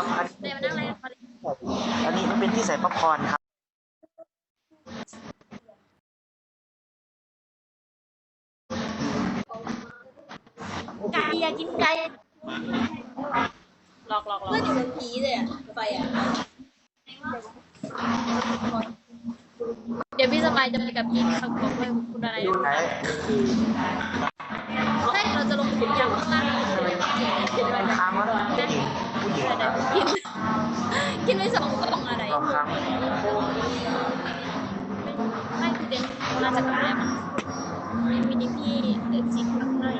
ครับอันเดี๋ยวมานั่งเลยพอดีอันนี้มันเป็นที่ใส่ป๊อปคอร์นครับ ไก่อยากกินไก่หลอกหลอกหลอกเพื่อนอยู่บนผีเลยอะไปอะเดี๋ยวพี่สบายจะไปกับพี่ครับบอกว่าคุณอะไรไหน ใช่เราจะลงถึงยังข้างล่าง กินกินไปสองกล่องอะไรลองค้างไม่คือเดนน่าจะกลับแล้วมีนิพี่เด็กจิตทำให้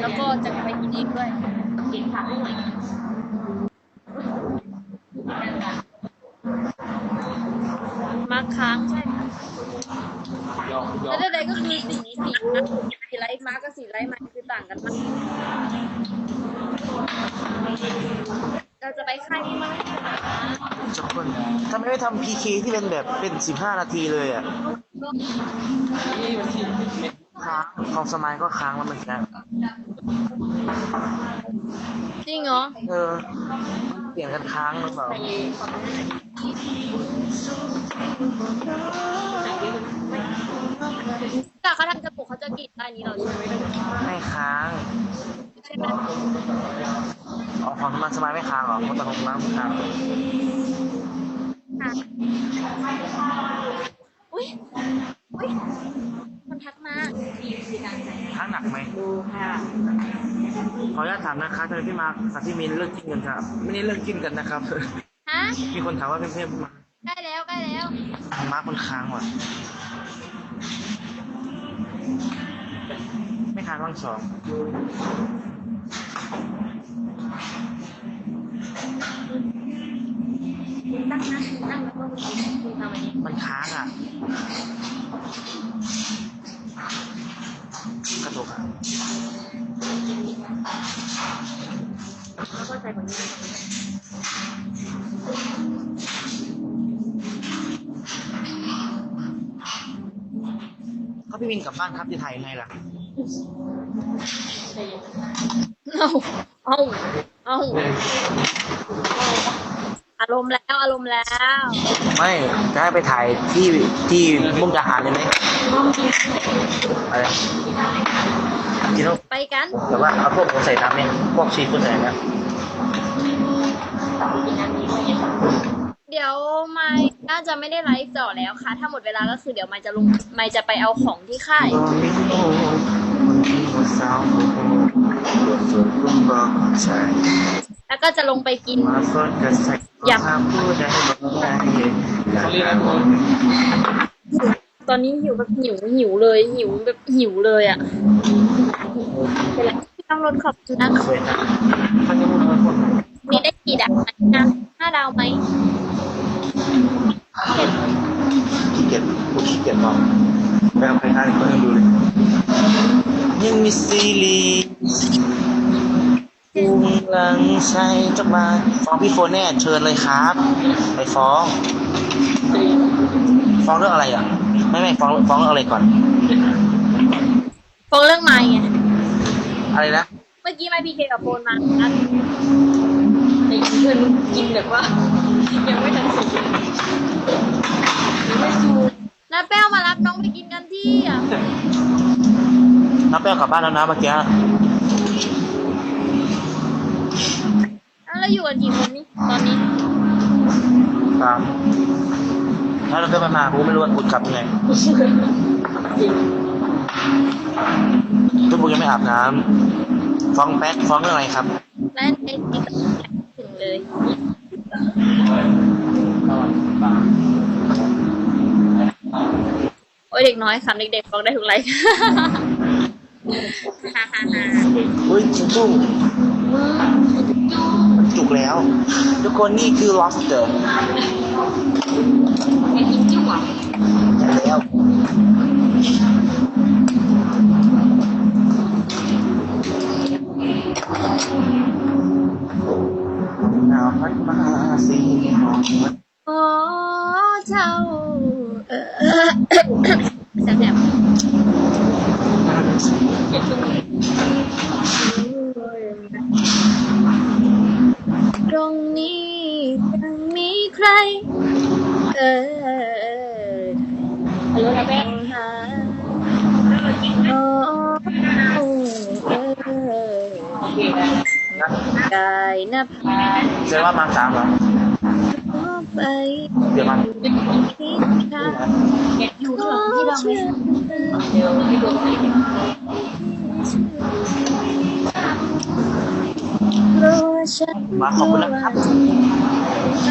แล้วก็จะไปกินเองด้วยกินผักหน่อยมาค้างใช่ค่ะแล้วใดๆก็คือสีสีนะสีไลท์มาร์กกับสีไลท์มาคือต่างกันมาก เราจะไปค่ายนี้มั้ยจบคนทำไมไม่ทำพีเคที่เป็นแบบเป็นสิบห้านาทีเลยอะค้างของสมัยก็ค้างแล้วเหมือนกันจริงเหรอ เออ เปลี่ยนกันค้างหรือเปล่าแต่เขาทำกระปุกเขาจะกรีดได้นี้เราใช่ไหมไม่ค้าง ใช่ไหมอ๋อของสมัยสมัยไม่ค้างเหรอของแต่ของสมัยมันค้างค่ะอุ้ยอุ้ยคนทักมาค้างหนักไหมขออนุญาตถามนะคะทำไมพี่มาร์คกับพี่มินเลิกกินกันครับ ไม่ได้เลิกกินกันนะครับ ฮะ มีคนถามว่าเป็นเพื่อนพี่มาร์คใกล้แล้วใกล้แล้ว มาร์คมันค้างว่ะ ไม่ค้างว่างสอง ตั้งนะตั้งแล้วก็คุณทำอันนี้มันค้างอะ กระตุกอะ แล้วก็ใส่คนนี้ก็พี่มินกลับบ้านครับที่ไทยไงล่ะ เอาเอา เอาอารมณ์แล้วอารมณ์แล้วไม่จะให้ไปถ่ายที่ที่มุกดาหารเลยไหมอะไรกินแล้วไปกันแต่ว่าเอาพวกผมใส่น้ำเนี่ยพวกชีสคุณใส่นะเดี๋ยวไม่น่าจะไม่ได้ไลฟ์ต่อแล้วค่ะ ถ้าหมดเวลาก็คือเดี๋ยวไม่จะลงไม่จะไปเอาของที่ค่าย แล้วก็จะลงไปกินอยากตอนนี้หิวแบบหิวหิวเลยหิวแบบหิวเลยอะเป็นไรต้องรถขอบคุณนะคะมีได้กี่ดาวไหมนะห้าดาวไหมขี้เกียจกูขี้เกียจมองไปเอาใครอ่านก็ยังดูเลย ยังมีซีรีส์ ลังใช้จะมาฟ้องพี่โฟนแน่เชิญเลยครับ ไปฟ้อง ฟ้องเรื่องอะไรอะ ไม่ไม่ฟ้องฟ้องเรื่องอะไรก่อนโฟนเรื่องไม้ไงอะไรนะ เมื่อกี้ไมพีเคกับโฟนมานะไอ้เพื่อนกินแบบว่า ยังไม่ทันสุกยังไม่สุกน้าแป้วมารับน้องไปกินกันที่อะนับแป้วกลับบ้านแล้วนะเมื่อกี้ แล้วเรา อยู่กันกี่คนนี่ตอนนี้ครับถ้าเราเดินไปมากูไม่รู้ว่ากูกลับยังไงจริงทุกคนยังไม่อาบน้ำฟ้องแป๊กฟ้องเรื่องอะไรครับและไอ้ที่ถึงเลยโอ้ยเด็กน้อยค่ะเด็กๆฟังได้ทุกไลฟ์ฮ่าฮ่าฮ่าอุ้ยจุ้งมันจุก แล้ว ทุกคนนี่คือ lobster จะแล้วหนาวพัดมาสีหอมโอ้เจ้าเออแซ่บเก็บตรงนี้ๆ ฮัลโหลนะแม่หาโอ้โอ้เออโอเคได้นะกายนภาแสดงว่ามาสามเหรอไปเดี๋ยวมาคิดทางอยู่ข้างหลังที่เราไม่เดี๋ยวที่โดนไปรู้ฉันมาขอบคุณนะครับน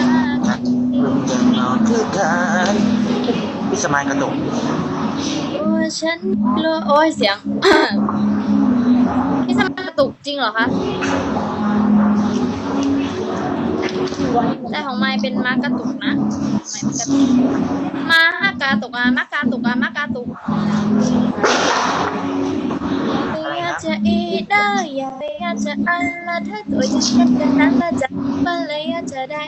ะเริ่มจะนอนคือกัน พี่สมายกระตุกโอ้ฉันรู้โอ้ยเสียง พี่สมากระตุกจริงเหรอคะแต่ของไม้เป็นมากระตุกนะไม้มันกาตุกมาห้ากระตุกอะมากระตุกอะมากระ ได้อยากอยากจะอันละถ้าตัวยังอยากจะนั้นละจะมันเลยอยากจะได้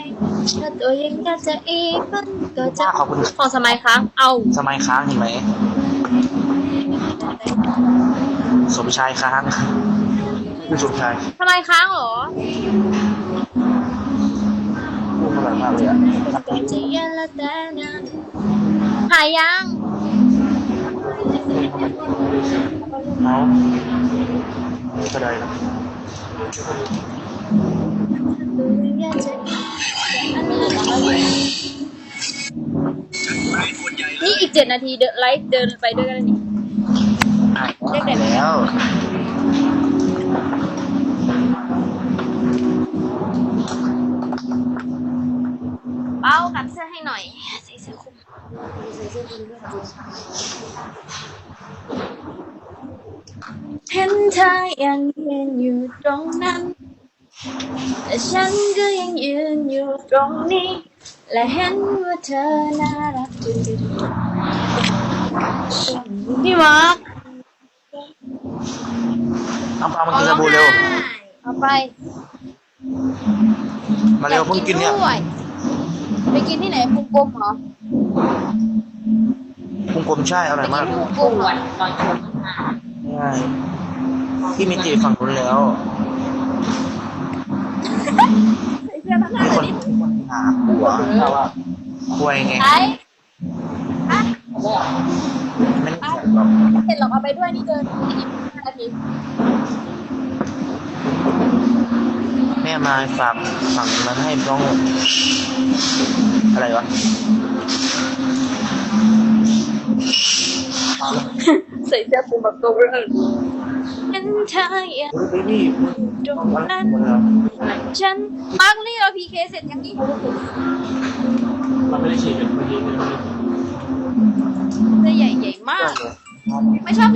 ถ้าตัวยังอยากจะอีมันก็จะขอบคุณของสมัยค้างเอาสมัยค้างเห็นไหมสมชายค้างคือสมชายสมัยค้างเหรอพูดอร่อยมากเลยอะก็จะยันละแต่นะหายยังเอา ก็ได้นะอยากจะนี่อีกเจ็ดนาทีเดินไลฟ์เดินไปด้วยกันเลยนี่อะได้แล้วเป้ากัดเสื้อให้หน่อยใส่เสื้อคลุมเห็นเธอยังยืนอยู่ตรงนั้น แต่ฉันก็ยังยืนอยู่ตรงนี้ และเห็นว่าเธอน่ารักพี่มาร์คเอาเอามากินสบู่เร็ว เอาไปมาเร็วเพิ่งกินเนี่ยด้วยไปกินที่ไหนปุงกลมเหรอพุงกลมใช่อร่อยมากปุงปกลมเหรวอดตอนชมมา ใช่พี่มิติฝั่งนู้นแล้วใส่เสื้อทั้งหน้ามีเลนยดิหาหัวคุยไง ไอ้ไม่ได้แข่งหรอกเสร็จหรอกเอาไปด้วยนี่เดินอีกห้านาทีแม่มาฝากฝั่งนั้นให้น้อง อะไรวะ ใส่เสื้อปูแบบตัวเบลอเห็นเธออย่างเฮ้ยนี่ตรงนั้นฉันมาร์กนี่เราพีเคเสร็จยังนี่เราไม่ได้ฉีดกันเมื่อกี้เลยเสื้อใหญ่ใหญ่มาก ไม่ชอบ